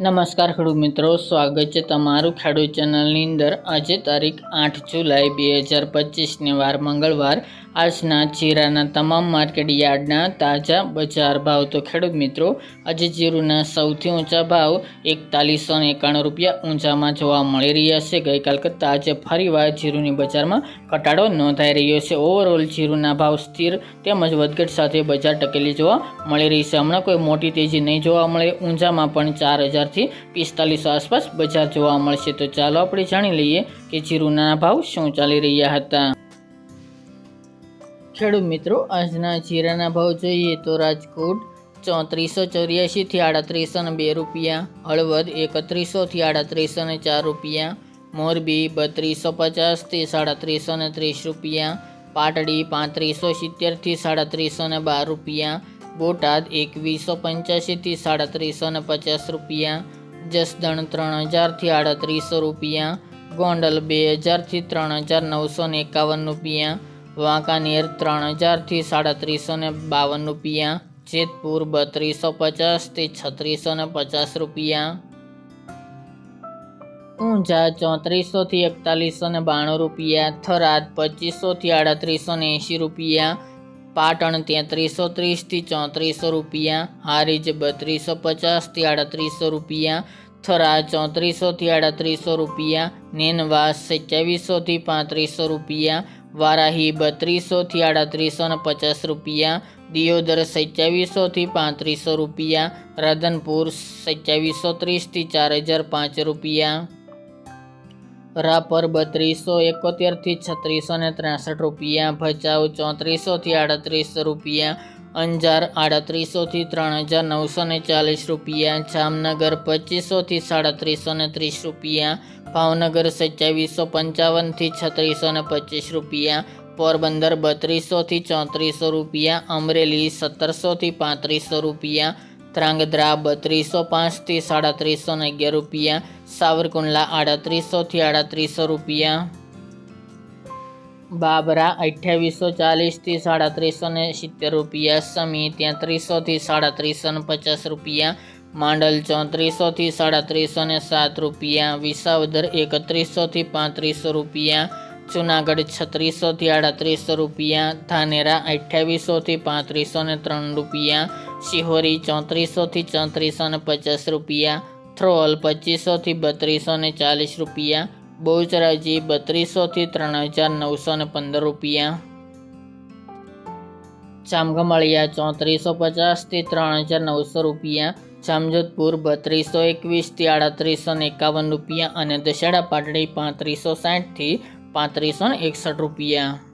નમસ્કાર ખેડૂત મિત્રો, સ્વાગત છે તમારું ખેડૂત ચેનલની અંદર. આજે તારીખ આઠ જુલાઈ બે હજાર પચીસને વાર મંગળવાર. આજના જીરાના તમામ માર્કેટ યાર્ડના તાજા બજાર ભાવ. તો ખેડૂત મિત્રો, આજે જીરુના સૌથી ઊંચા ભાવ એકતાલીસો એકાણું રૂપિયા ઊંચામાં જોવા મળી રહ્યા છે. ગઈકાલ કરતાં આજે ફરીવાર જીરુની બજારમાં ઘટાડો નોંધાઈ રહ્યો છે. ઓવરઓલ જીરુના ભાવ સ્થિર તેમજ વધઘટ સાથે બજાર ટકેલી જોવા મળી રહી છે. હમણાં કોઈ મોટી તેજી નહીં જોવા મળે. ઊંચામાં પણ ચાર હજારથી પિસ્તાલીસો આસપાસ બજાર જોવા મળશે. તો ચાલો આપણે જાણી લઈએ કે જીરુના ભાવ શું ચાલી રહ્યા હતા. ખેડૂત મિત્રો, આજના જીરાના ભાવ જોઈએ તો રાજકોટ ચોત્રીસો ચોર્યાસીથી આડત્રીસો ને બે રૂપિયા, હળવદ એકત્રીસોથી આડત્રીસો ને ચાર રૂપિયા, મોરબી બત્રીસો પચાસથી સાડત્રીસો ને ત્રીસ રૂપિયા, પાટડી પાંત્રીસો સિત્તેરથી સાડત્રીસો ને બાર રૂપિયા બોટાદ એકવીસો પંચ્યાસીથી સાડત્રીસો ને પચાસ રૂપિયા. જસદણ ત્રણ હજારથી આડત્રીસો રૂપિયા. ગોંડલ બે હજારથી ત્રણ હજાર નવસો ને એકાવન રૂપિયા. વાંકાનેર ત્રણ હજારથી સાડત્રીસો ને બાવન રૂપિયા. જેતપુર બત્રીસો પચાસથી છત્રીસો ને પચાસ રૂપિયા. ઊંઝા ચોત્રીસોથી એકતાલીસો ને બાણું રૂપિયા. થરાદ પચીસોથી આડત્રીસો ને એંશી રૂપિયા. પાટણ તેત્રીસો ત્રીસથી ચોત્રીસો રૂપિયા, હારીજ બત્રીસો પચાસથી આડત્રીસો રૂપિયા થરા ચોત્રીસોથી આડત્રીસો રૂપિયા, નેનવાસ સત્યાવીસોથી પાંત્રીસો રૂપિયા, વારાહી બત્રીસોથી આડત્રીસો ને પચાસ રૂપિયા, દિયોદર સત્યાવીસોથી પાંત્રીસો રૂપિયા, રાધનપુર સત્યાવીસો ત્રીસથી ચાર હજાર પાંચ રૂપિયા. રાપર બત્રીસો એકોતેરથી છત્રીસો ને ત્રેસઠ રૂપિયા, ભચાઉ ચોત્રીસોથી આડત્રીસો રૂપિયા, અંજાર આડત્રીસોથી ત્રણ હજાર નવસો ને ચાલીસ રૂપિયા, જામનગર પચીસોથી સાડત્રીસો ને ત્રીસ રૂપિયા, ભાવનગર સત્યાવીસો પંચાવનથી છત્રીસો ને પચીસ રૂપિયા, પોરબંદર બત્રીસોથી ચોત્રીસો રૂપિયા, અમરેલી સત્તરસોથી પાંત્રીસો રૂપિયા ધ્રાંગધ્રા બત્રીસો પાંચથી સાડત્રીસો ને અગિયાર રૂપિયા, સાવરકુંડલા આડત્રીસોથી આડત્રીસો રૂપિયા. બાબરા અઠ્યાવીસો ચાલીસથી સાડત્રીસો ને સિત્તેર રૂપિયા, સમી તેત્રીસોથી સાડત્રીસો ને પચાસ રૂપિયા, માંડલ ચોત્રીસોથી સાડત્રીસો ને સાત રૂપિયા, વિસાવદર એકત્રીસોથી પાંત્રીસો રૂપિયા, જુનાગઢ છત્રીસોથી આડત્રીસો રૂપિયા, ધાનેરા અઠ્યાવીસોથી પાંત્રીસો ને ત્રણ રૂપિયા શિહોરી ચોત્રીસોથી ચોત્રીસો ને પચાસ રૂપિયા, થ્રોલ પચીસોથી બત્રીસો ને ચાલીસ રૂપિયા, બહુચરાજી બત્રીસોથી ત્રણ હજાર નવસો ને પંદર રૂપિયા. ચામગમળિયા ચોત્રીસો પચાસથી ત્રણ હજાર નવસો રૂપિયા, જામજોધપુર બત્રીસો એકવીસથી આડત્રીસો ને એકાવન રૂપિયા અને દશેડા પાટડી પાંત્રીસો સાઠથી પાંત્રીસો ને એકસઠ રૂપિયા.